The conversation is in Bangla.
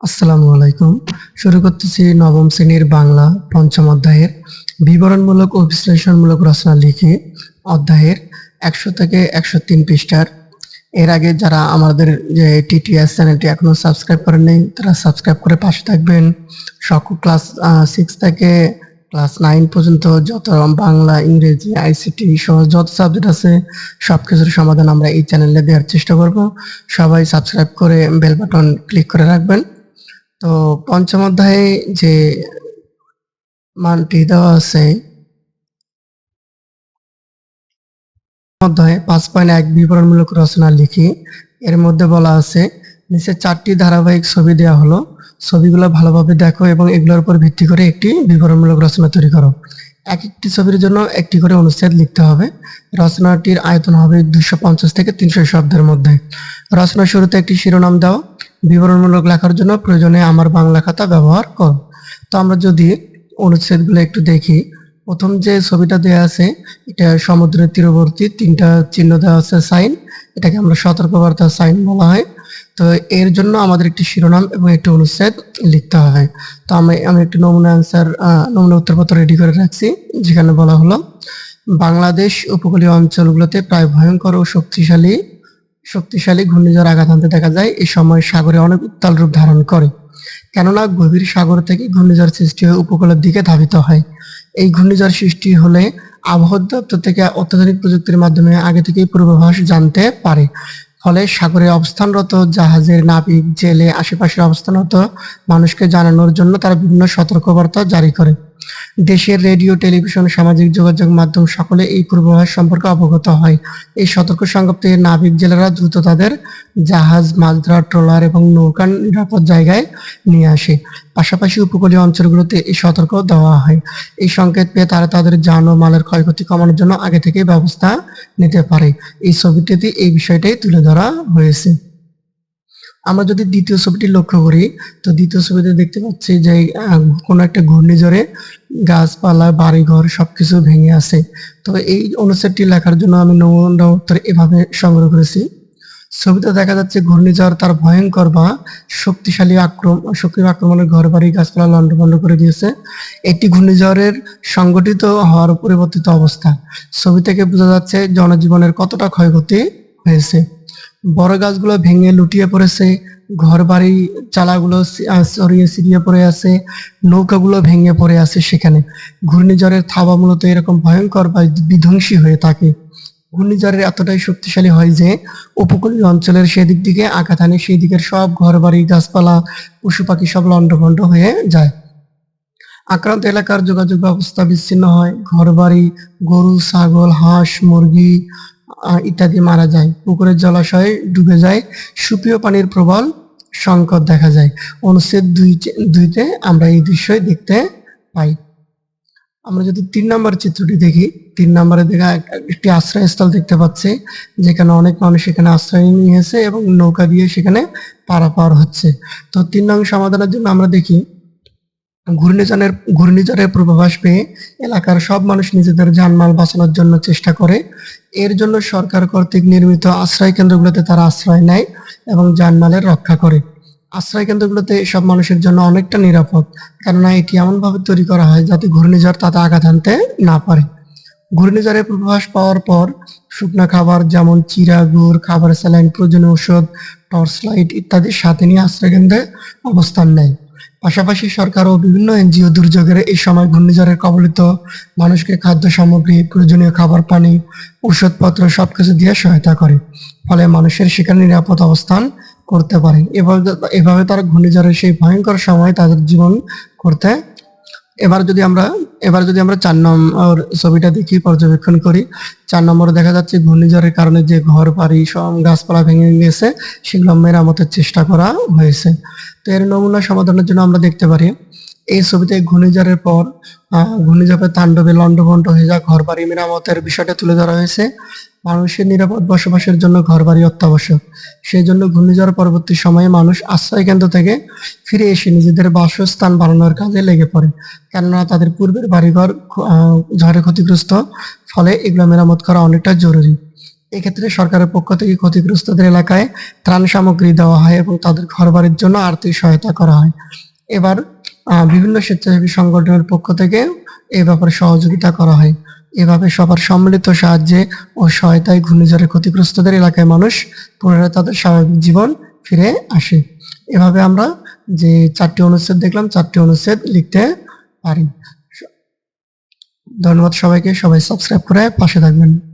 আসসালামু আলাইকুম। শুরু করতেছি নবম শ্রেণির বাংলা পঞ্চম অধ্যায়ের বিবরণমূলক ও বিশ্লেষণমূলক রচনা লিখে অধ্যায়ের একশো থেকে একশো তিন পৃষ্ঠার। এর আগে যারা আমাদের যে টিটিএস চ্যানেলটি এখনও সাবস্ক্রাইব করেন নাই, তারা সাবস্ক্রাইব করে পাশে থাকবেন। সকল ক্লাস সিক্স থেকে ক্লাস নাইন পর্যন্ত যত বাংলা, ইংরেজি আইসিটি সহ যত সাবজেক্ট আছে সব কিছুর সমাধান আমরা এই চ্যানেলে দেওয়ার চেষ্টা করব। সবাই সাবস্ক্রাইব করে বেল বাটন ক্লিক করে রাখবেন। তো পঞ্চম অধ্যায়ে যে মানটি দেওয়া আছে, অধ্যায়ে পাঁচ পয়েন্ট এক বিবরণমূলক রচনা লিখি। এর মধ্যে বলা আছে, নিচে চারটি ধারাবাহিক ছবি দেওয়া হলো। ছবিগুলো ভালোভাবে দেখো এবং এগুলোর উপর ভিত্তি করে একটি বিবরণমূলক রচনা তৈরি করো। এক একটি ছবির জন্য একটি করে অনুচ্ছেদ লিখতে হবে। রচনাটির আয়তন হবে দুশো পঞ্চাশ থেকে তিনশো শব্দের মধ্যে। রচনা শুরুতে একটি শিরোনাম দাও। বিবরণমূলক লেখার জন্য প্রয়োজনে আমার বাংলা খাতা ব্যবহার কর। তো আমরা যদি অনুচ্ছেদগুলো একটু দেখি, প্রথম যে ছবিটা দেওয়া আছে, এটা সমুদ্রের তীরবর্তী, তিনটা চিহ্ন দেওয়া আছে, সাইন। এটাকে আমরা সতর্কবার্তা সাইন বলা হয়। তো এর জন্য আমাদের একটি শিরোনাম এবং একটি অনুচ্ছেদ লিখতে হবে তো আমি আমি একটি নমুনা অ্যান্সার নমুনা উত্তরপত্র রেডি করে রাখছি, যেখানে বলা হলো, বাংলাদেশ উপকূলীয় অঞ্চলগুলোতে প্রায় ভয়ঙ্কর ও শক্তিশালী শক্তিশালী ঘূর্ণিঝড় আঘাত আনতে দেখা যায় এই সময় সাগরে অনেক উত্তাল রূপ ধারণ করে। কেননা, গভীর সাগর থেকে ঘূর্ণিঝড় সৃষ্টি হয়ে উপকূলের দিকে ধাবিত হয়। এই ঘূর্ণিঝড় সৃষ্টি হলে আবহাওয়া দপ্তর থেকে অত্যাধুনিক প্রযুক্তির মাধ্যমে আগে থেকেই পূর্বাভাস জানতে পারে। ফলে সাগরে অবস্থানরত জাহাজের নাবিক, জেলে আশেপাশে অবস্থানরত মানুষকে জানানোর জন্য তারা বিভিন্ন সতর্কবার্তা জারি করে। দেশের রেডিও, টেলিভিশন, সামাজিক যোগাযোগ মাধ্যম সকলে এই পূর্বাভাস সম্পর্কে অবগত হয়। এই সতর্ক সংজ্ঞপ্তি নাবিক জেলেরা দ্রুত তাদের জাহাজ মাছ ধরা ট্রলার এবং নৌকা নিরাপদ জায়গায় নিয়ে আসে। পাশাপাশি উপকূলীয় অঞ্চলগুলোতে এই সতর্ক দেওয়া হয়। এই সংকেত পেয়ে তারা তাদের যান ও মালের ক্ষয়ক্ষতি কমানোর জন্য আগে থেকে ব্যবস্থা নিতে পারে। এই ছবিটিতে এই বিষয়টাই তুলে ধরা হয়েছে। আমরা যদি দ্বিতীয় ছবিটি লক্ষ্য করি, তো দ্বিতীয় ছবিতে দেখতে পাচ্ছি যে কোনো একটা ঘূর্ণিঝড়ে গাছপালা, বাড়িঘর সবকিছু ভেঙে আছে। তো এই অনুচ্ছেদটি লেখার জন্য আমি নমুনা উত্তর এভাবে সংগ্রহ করেছি। ছবিতে দেখা যাচ্ছে ঘূর্ণিঝড় তার ভয়ঙ্কর বা শক্তিশালী আক্রমণ শক্তির আক্রমণের ঘর, বাড়ি, গাছপালা লন্ডভন্ড করে দিয়েছে। একটি ঘূর্ণিঝড়ের সংগঠিত হওয়ার পরিবর্তিত অবস্থা। ছবি থেকে বোঝা যাচ্ছে জনজীবনের কতটা ক্ষয়ক্ষতি হয়েছে। বড় গাছগুলো ভেঙে লুটিয়ে পড়েছে ঘর বাড়ি চালাগুলো সি- আহ, ছড়িয়ে ছিড়িয়ে পড়ে আছে নৌকাগুলো ভেঙে পড়ে আছে সেখানে। ঘূর্ণিঝড়ের থাবা মূলত এরকম ভয়ঙ্কর বা বিধ্বংসী হয়ে থাকে। ঘূর্ণিঝড়ের এতটাই শক্তিশালী হয় যে উপকূলীয় অঞ্চলের সেদিক দিকে আঘাত আনে সেই দিকের সব ঘর বাড়ি গাছপালা পশু পাখি সব লন্ডভন্ড হয়ে যায়। আক্রান্ত এলাকার যোগাযোগ ব্যবস্থা বিচ্ছিন্ন হয়। ঘরবাড়ি গরু ছাগল হাঁস মুরগি ইত্যাদি মারা যায়। পুকুরের জলাশয়ে ডুবে যায়। সুপ্রিয় পানির প্রবল সংকট দেখা যায়। অনুচ্ছেদ দুই দুইতে আমরা এই দৃশ্যই দেখতে পাই। আমরা যদি তিন নম্বর চিত্রটি দেখি, তিন নম্বরে দেখা একটি আশ্রয়স্থল দেখতে পাচ্ছি, যেখানে অনেক মানুষ এখানে আশ্রয় নিয়েছে এবং নৌকা দিয়ে সেখানে পারাপার হচ্ছে। তো তিন নং সমাধানের জন্য আমরা দেখি ঘূর্ণিঝড়ের ঘূর্ণিঝড়ের পূর্বাভাস পেয়ে এলাকার সব মানুষ নিজেদের যানমাল বাঁচানোর জন্য চেষ্টা করে। এর জন্য সরকার কর্তৃক নির্মিত আশ্রয় কেন্দ্রগুলোতে তারা আশ্রয় নেয় এবং যানমালের রক্ষা করে। আশ্রয় কেন্দ্রগুলোতে সব মানুষের জন্য অনেকটা নিরাপদ, কেননা এটি এমনভাবে তৈরি করা হয় যাতে ঘূর্ণিঝড় তাতে আঘাত আনতে না পারে। ঘূর্ণিঝড়ের পূর্বাভাস পাওয়ার পর শুকনো খাবার যেমন চিরা, গুড়, খাবার স্যালাইন, প্রয়োজনীয় ওষুধ টর্চ লাইট ইত্যাদির সাথে নিয়ে আশ্রয়কেন্দ্রে অবস্থান নেয়। পাশাপাশি সরকার ও বিভিন্ন এনজিও দুর্যোগের এই সময় ঘূর্ণিঝড়ের কবলিত মানুষকে খাদ্য সামগ্রী, প্রয়োজনীয় খাবার, পানি ওষুধপত্র সবকিছু দিয়ে সহায়তা করে। ফলে মানুষের সেখানে নিরাপদ অবস্থান করতে পারে। এভাবে এভাবে তারা ঘূর্ণিঝড়ের সেই ভয়ঙ্কর সময় তাদের জীবন করতে এবার যদি আমরা, এবার যদি আমরা চার নম্বর ছবিটা দেখি, পর্যবেক্ষণ করি, চার নম্বরে দেখা যাচ্ছে ঘূর্ণিঝড়ের কারণে যে ঘর বাড়ি সব গাছপালা ভেঙে গেছে, সেগুলো মেরামতের চেষ্টা করা হয়েছে। তো এর নমুনা সমাধানের জন্য আমরা দেখতে পারি, এই ছবিতে ঘূর্ণিঝড়ের পর ঘূর্ণিঝড়ের তাণ্ডবে লন্ডভন্ড হয়ে যাওয়া ঘর বাড়ি মেরামতের বিষয়টা তুলে ধরা হয়েছে। মানুষের নিরাপদ বসবাসের জন্য ঘর বাড়ি অত্যাবশ্যক। সেই জন্য ঘূর্ণিঝড় পরবর্তী সময়ে মানুষ আশ্রয় কেন্দ্র থেকে ফিরে এসে নিজেদের বাসস্থান বানানোর কাজে লেগে পড়ে। কেননা তাদের পূর্বের বাড়িঘর ঝড়ে ক্ষতিগ্রস্ত, ফলে এগুলো মেরামত করা অনেকটা জরুরি। এক্ষেত্রে সরকারের পক্ষ থেকে ক্ষতিগ্রস্তদের এলাকায় ত্রাণ সামগ্রী দেওয়া হয় এবং তাদের ঘরবাড়ির জন্য আর্থিক সহায়তা করা হয়। এবার বিভিন্ন স্বেচ্ছাসেবী সংগঠনের পক্ষ থেকে এ ব্যাপারে সহযোগিতা করা হয়। এভাবে সবার সম্মিলিত সাহায্যে ও সহায়তায় ঘূর্ণিঝড়ে ক্ষতিগ্রস্তদের এলাকায় মানুষ পুনরায় তাদের স্বাভাবিক জীবন ফিরে আসে। এভাবে আমরা যে চারটি অনুচ্ছেদ দেখলাম, চারটি অনুচ্ছেদ লিখতে পারি। ধন্যবাদ সবাইকে। সবাই সাবস্ক্রাইব করে পাশে থাকবেন।